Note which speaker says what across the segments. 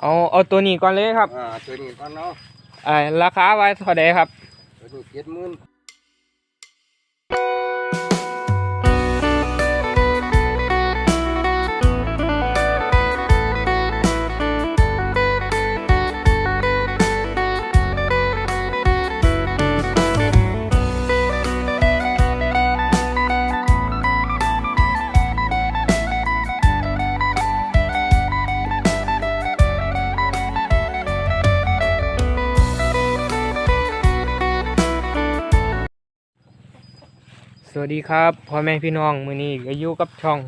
Speaker 1: เอาเอาตัวนี้ก่อนเลยครับ
Speaker 2: อ่าตัวนี้ก่อนเนาะ
Speaker 1: อ่าราคาไว้เท่าใดครับ
Speaker 2: ตัวนี้เจ็ดหมื่น
Speaker 1: วัสดีครับพ่อแม่พี่น้องมือนี้ก็อยู่กับช่อง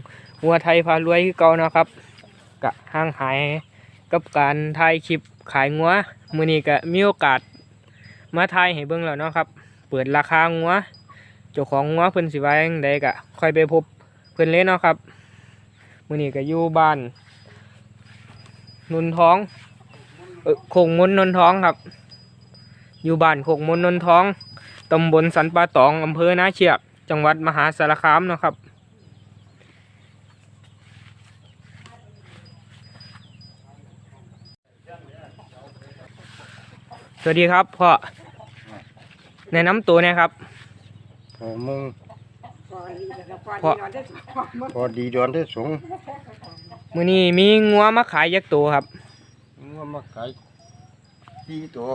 Speaker 1: วัวไทยพารวยคือเก่านะครับกะห่างหายกับการถ่ายคลิปขายงัวมือนี้ก็มีโอกาสมาถ่ายให้เบิ่งแล้วเนาะครับ เปิดราคางัวเจ้าของงัวเพิ่นสิว่าจังไดก็ค่อยไปพบเพิ่นเลยเนาะครับมือนี้ก็อยู่บ้านนนท้องเออคงมนนนท้องครับ อยู่บ้านคงมนนนท้องตำบลสันป่าตองอำเภอนาเชียก จังหวัดมหาสารคามเนาะครับ สวัสดีครับพ่อในน้ำตัวเนะครับ
Speaker 2: หกโมง
Speaker 1: เพราะ
Speaker 2: พอดีดอนที่สูง
Speaker 1: มือนี้มีงัวมาขายยักษ์ตัวครับ
Speaker 2: ว่ามาขายสี่ตัว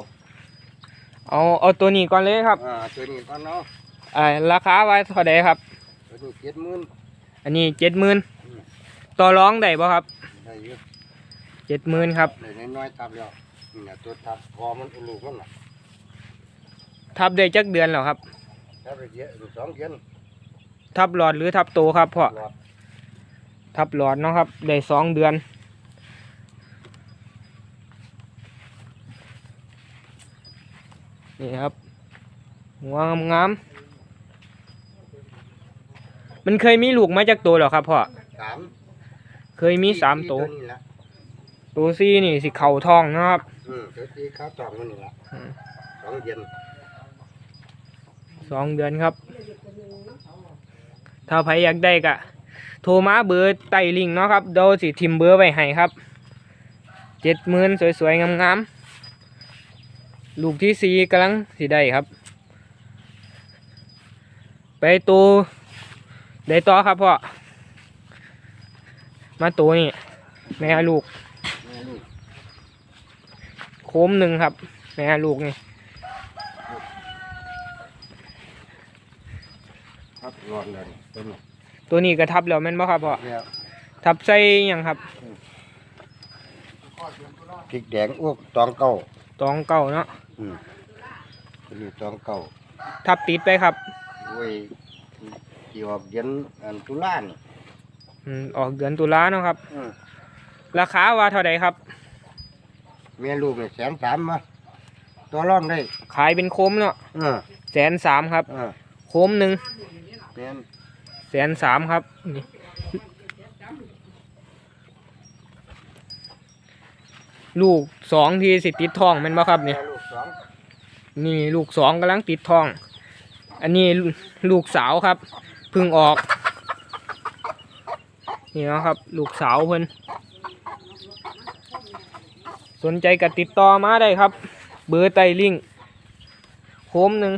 Speaker 1: เอาเอาตัวนี้ก่อนเลยครับ
Speaker 2: อ่าตัวนี้ก่อนเนาะ
Speaker 1: อ่าราคาไว้เท่าใดครับ
Speaker 2: ตัวนี้เจ็ดหมื่น
Speaker 1: อันนี้เจ็ดหมื่นต่อร้องได้ป่ะครับ
Speaker 2: ได้เยอะ
Speaker 1: เจ็ดหมื่นครับ
Speaker 2: ได้น้อยๆทับแล้วนี่นะตัวทับคอมันอุลูกมันน่ะ
Speaker 1: ทับได้จักเดือนแล้วครับ
Speaker 2: ทับไปเยอะอยู่สองเดือน
Speaker 1: ทับหลอดหรือทับโตครับพ่อ
Speaker 2: หลอด
Speaker 1: ทับหลอดเนาะครับได้สองเดือน นี่ครับหัวงามๆ มันเคยมีลูกมาจากตัวเหรอครับพ่อ
Speaker 2: สาม
Speaker 1: เคยมีสามตัว
Speaker 2: นี่ละ
Speaker 1: ตัวซี่นี่สิเข่าทองนะครับ
Speaker 2: อืมตัวที่ข้าวตองมันนี่ละ
Speaker 1: อืม
Speaker 2: สองเดือน
Speaker 1: สองเดือนครับ ถ้าใครอยากได้ก็โทรมาเบอร์ใต้ลิงก์เนาะครับเดี๋ยวสิทิมเบอร์ไว้ให้ครับเจ็ดหมื่นสวยๆงามๆลูกที่สี่กำลังสิได้ครับ ไปตัว ได้ต่อครับพ่อ มาตัวนี่แม่ลูก
Speaker 2: แม่ลูก
Speaker 1: โคมหนึ่งครับ แม่ลูกนี่
Speaker 2: ครับรอดเลยตัวนี้
Speaker 1: ตัวนี้ก็ทับแล้วแม่นบ่ครับพ่อ
Speaker 2: แล้ว
Speaker 1: ทับใส่หยังครับ
Speaker 2: พริกแดงอ้วกตองเก้า
Speaker 1: ตองเก่าเนาะ
Speaker 2: อืมตัวนี้ตองเก้า
Speaker 1: ทับติดไปครับ
Speaker 2: โอ้ย ที่ออกเดือนอันตุลานี่
Speaker 1: อืมออกเดือนตุลาเนาะครับ
Speaker 2: อืม
Speaker 1: ราคาว่าเท่าใดครับ
Speaker 2: แม่ลูกเนี่ยแสนสามมาตัวร่องได้
Speaker 1: ขายเป็นโคมเนาะ
Speaker 2: เออ
Speaker 1: แสนสามครับ
Speaker 2: เออ
Speaker 1: โคมหนึ่ง
Speaker 2: แม่น
Speaker 1: แสนสามครับนี่ลูกสองที่สิติดทองแมันบ่ครับ
Speaker 2: แม่
Speaker 1: เนี่ย
Speaker 2: ลูกสอง
Speaker 1: นี่ลูกสองกำลังติดทอง อันนี้ลูลูกสาวครับเพึ่งออก นี่นะครับ ลูกสาวเพิ่นสนใจก็ติดต่อมาได้ครับ เบอร์ไตลิงโคมหนึ่ง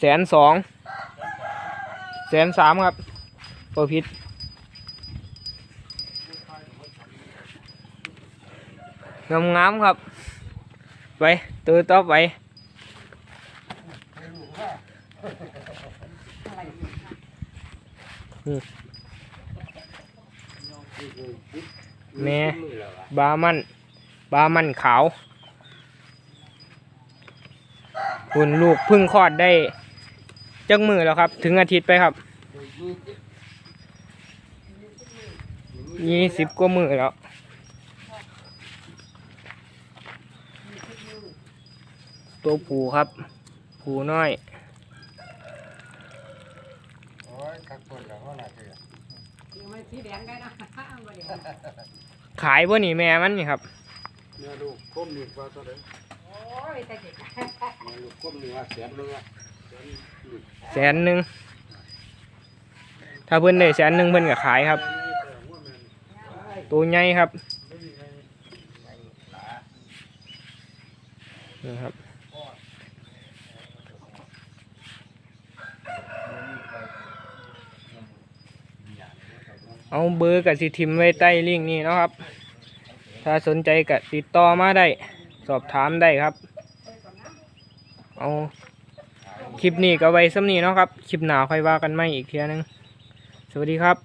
Speaker 1: แสนสองแสนสามครับตัวพิษงามๆครับ ไปตัวต่อไป แม่บามัน บามันขาวคุณลูกพึ่งคลอดได้จักมือแล้วครับ ถึงอาทิตย์ไปครับยี่สิบกว่ามือแล้วตัวผูครับ ผูน้อย
Speaker 2: โอ้ยคักคนแล้วเขาหน้าเสือ
Speaker 3: สีแดงได้นะบ่เดี๋ยว
Speaker 1: ขายบ่นี่แม่มันนี่ครับ
Speaker 2: แม่ลูกคมนี่ว่าเท่าไหร่
Speaker 3: โอ้ยแต่เด็ก
Speaker 2: แม่ลูกคมนี่ว่าแสนหนึงอะแสนอืม
Speaker 1: แสนหนึ่งถ้าเพิ่นได้แสนหนึ่งเพิ่นก็ขายครับ ตัวใหญ่ครับ
Speaker 2: หลาย
Speaker 1: นี่ครับ เอาเบอร์กับสิทิมไว้ใต้ลิงก์นี้นะครับ ถ้าสนใจก็ติดต่อมาได้ สอบถามได้ครับ เอาคลิปนี้ก็ไว้ซ้ำนี้เนาะครับ คลิปหนาค่อยว่ากันไม่อีกเทียนึง สวัสดีครับ